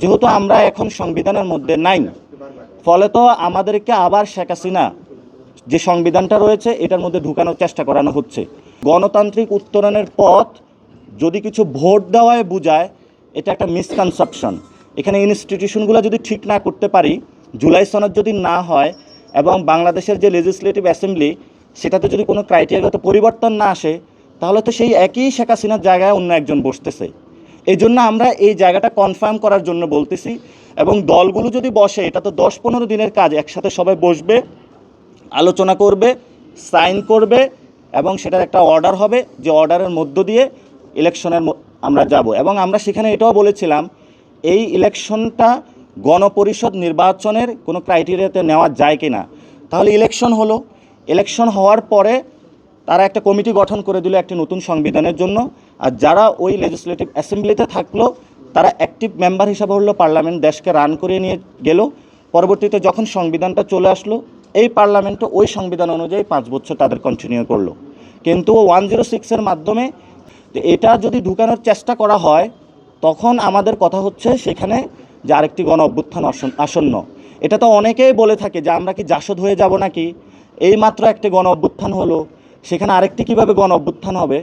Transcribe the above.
যেহেতু আমরা এখন সংবিধানের মধ্যে নাই, ফলে তো আমাদেরকে আবার শেখ হাসিনা যে সংবিধানটা রয়েছে, এটার মধ্যে ঢুকানোর চেষ্টা করানো হচ্ছে। গণতান্ত্রিক উত্তরণের পথ যদি কিছু ভোট দেওয়ায় বোঝায়, এটা একটা মিসকনসেপশন এখানে ইনস্টিটিউশনগুলো যদি ঠিক না করতে পারি, জুলাই সনদ যদি না হয়, এবং বাংলাদেশের যে লেজিসলেটিভ অ্যাসেম্বলি সেটাতে যদি কোনো ক্রাইটেরিয়াগত পরিবর্তন না আসে, তাহলে তো সেই একই শেখ হাসিনার জায়গায় অন্য একজন বসতেছে। এই জন্য আমরা এই জায়গাটা কনফার্ম করার জন্য বলতেছি। এবং দলগুলো যদি বসে, এটা তো দশ পনেরো দিনের কাজ, একসাথে সবাই বসবে, আলোচনা করবে সাইন করবে, এবং সেটার একটা অর্ডার হবে, যে অর্ডারের মধ্য দিয়ে ইলেকশনের আমরা যাব। এবং আমরা সেখানে এটাও বলেছিলাম, এই ইলেকশনটা গণপরিষদ নির্বাচনের কোনো ক্রাইটেরিয়াতে নেওয়া যায় কি না তাহলে ইলেকশন হলো। ইলেকশন হওয়ার পরে তারা একটা কমিটি গঠন করে দিল একটি নতুন সংবিধানের জন্য। আর যারা ওই লেজিসলেটিভ অ্যাসেম্বলিতে থাকল, তারা অ্যাক্টিভ মেম্বার হিসাবে হলো পার্লামেন্ট দেশকে রান করে নিয়ে গেল। পরবর্তীতে যখন সংবিধানটা চলে আসলো, এই পার্লামেন্টও ওই সংবিধান অনুযায়ী পাঁচ বছর তাদের কন্টিনিউ করল। কিন্তু ওয়ান জিরো সিক্সের মাধ্যমে এটা যদি ঢুকানোর চেষ্টা করা হয়, তখন আমাদের কথা হচ্ছে সেখানে যে আরেকটি গণ অভ্যুত্থান আসন- আসন্ন। এটা তো অনেকেই বলে থাকে যে আমরা কি জাসদ হয়ে যাব নাকি? এই মাত্র একটি গণ অভ্যুত্থান হলো। সেখানে আরেকটি কীভাবে গণ অভ্যুত্থান হবে?